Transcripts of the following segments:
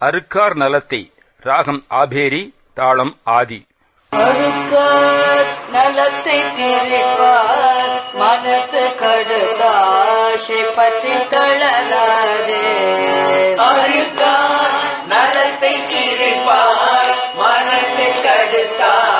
அருக்கார் நலத்தை ராகம் ஆபேரி தாளம் ஆதி. அருக்கார் நலத்தை திரிப்பார் மனத்து கடுதாஷை பற்றி தளராதே. அருக்கார் நலத்தை திரிப்பார் மனத்தை கடுத்தார்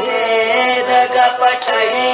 भेदग पटि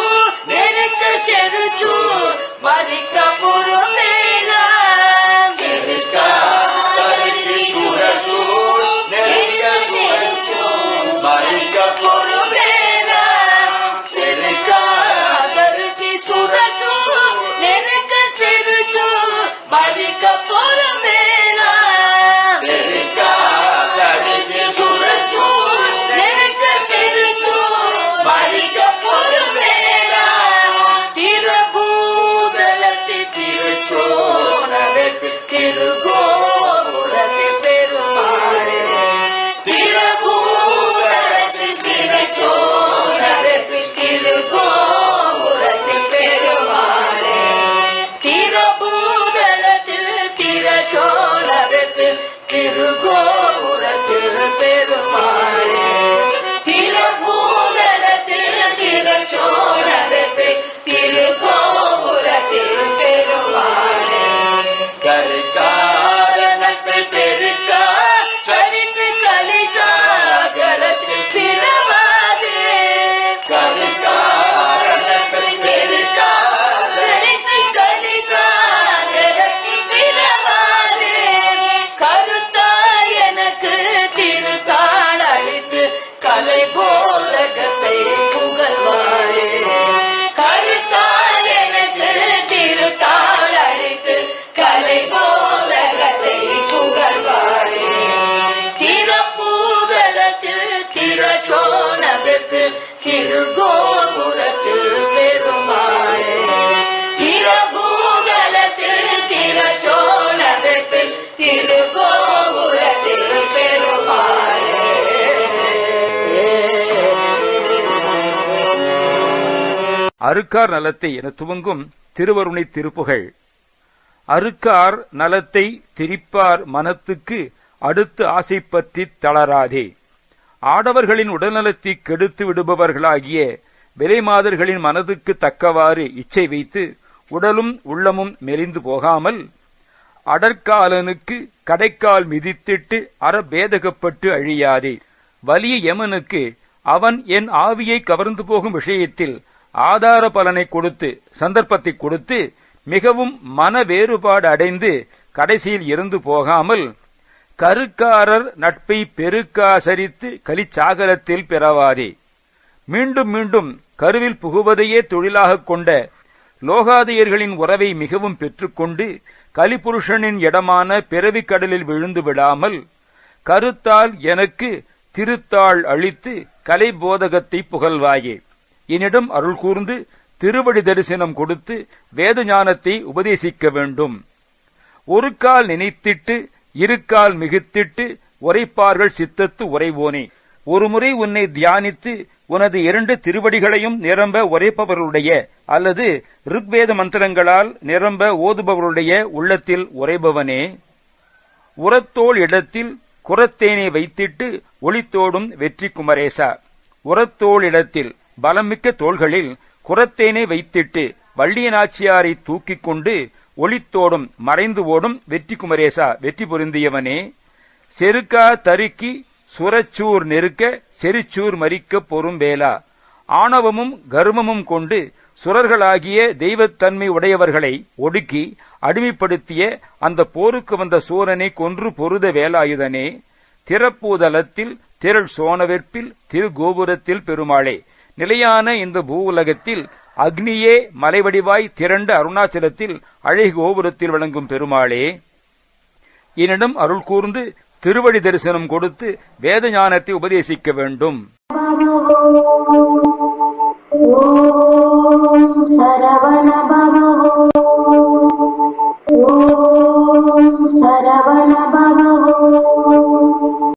அருக்கார் நலத்தை என துவங்கும் திருவருணை திருப்புகழ் அருக்கார் நலத்தை திரிப்பார் மனத்துக்கு அடுத்து ஆசை பற்றித் தளராதே. ஆடவர்களின் உடல்நலத்தை கெடுத்து விடுபவர்களாகிய விலைமாதர்களின் மனதுக்கு தக்கவாறு இச்சை வைத்து உடலும் உள்ளமும் மெலிந்து போகாமல் அடற்காலனுக்கு கடைக்கால் மிதித்திட்டு அறபேதகப்பட்டு அழியாதே. வலிய யமனுக்கு அவன் என் ஆவியை கவர்ந்து போகும் விஷயத்தில் ஆதார பலனை கொடுத்து சந்தர்ப்பத்தை கொடுத்து மிகவும் மன வேறுபாடு அடைந்து கடைசியில் இருந்து போகாமல் கருக்காரர் நட்பை பெருக்காசரித்து கலிச்சாகரத்தில் பிறவாதே. மீண்டும் மீண்டும் கருவில் புகுவதையே தொழிலாகக் கொண்ட லோகாதியர்களின் உறவை மிகவும் பெற்றுக்கொண்டு கலிபுருஷனின் இடமான பிறவிக் கடலில் விழுந்து விடாமல் கருத்தால் எனக்கு திருத்தாள் அளித்து கலை போதகத்தை புகழ்வாயே. என்னிடம் அருள் கூர்ந்து திருவடி தரிசனம் கொடுத்து வேத ஞானத்தை உபதேசிக்க வேண்டும். ஒரு கால் நினைத்திட்டு இரு கால் மிகுத்திட்டு உரைப்பார்கள் சித்தத்து உரைவோனே. ஒருமுறை உன்னை தியானித்து உனது இரண்டு திருவடிகளையும் நிரம்ப உரைப்பவர்களுடைய அல்லது ருக்வேத மந்திரங்களால் நிரம்ப ஓதுபவருடைய உள்ளத்தில் உரைபவனே. உரத்தோள் இடத்தில் குரத்தேனை வைத்திட்டு ஒளித்தோடும் வெற்றி குமரேசா உரத்தோள் இடத்தில் பலமிக்க தோள்களில் குரத்தேனை வைத்திட்டு வள்ளியனாச்சியாரை தூக்கிக் கொண்டு ஒளித்தோடும் மறைந்து ஓடும் வெற்றி குமரேசா வெற்றி பொருந்தியவனே. செருக்கா தருக்கி சுரச்சூர் நெருக்க செருச்சூர் மறிக்க பொறும்பேலா ஆணவமும் கர்மமும் கொண்டு சுரர்களாகிய தெய்வத்தன்மை உடையவர்களை ஒடுக்கி அடிமைப்படுத்திய அந்த போருக்கு வந்த சூரனை கொன்று பொருத வேலாயுதனே திறப்பூதலத்தில் திரள் சோனவெற்பில் திருகோபுரத்தில் பெருமாளே நிலையான இந்த பூவுலகத்தில் அக்னியே மலைவடிவாய் திரண்ட அருணாச்சலத்தில் அழகு கோபுரத்தில் விளங்கும் பெருமாளே. என்னிடம் அருள் கூர்ந்து திருவடி தரிசனம் கொடுத்து வேத ஞானத்தை உபதேசிக்க வேண்டும். சரவண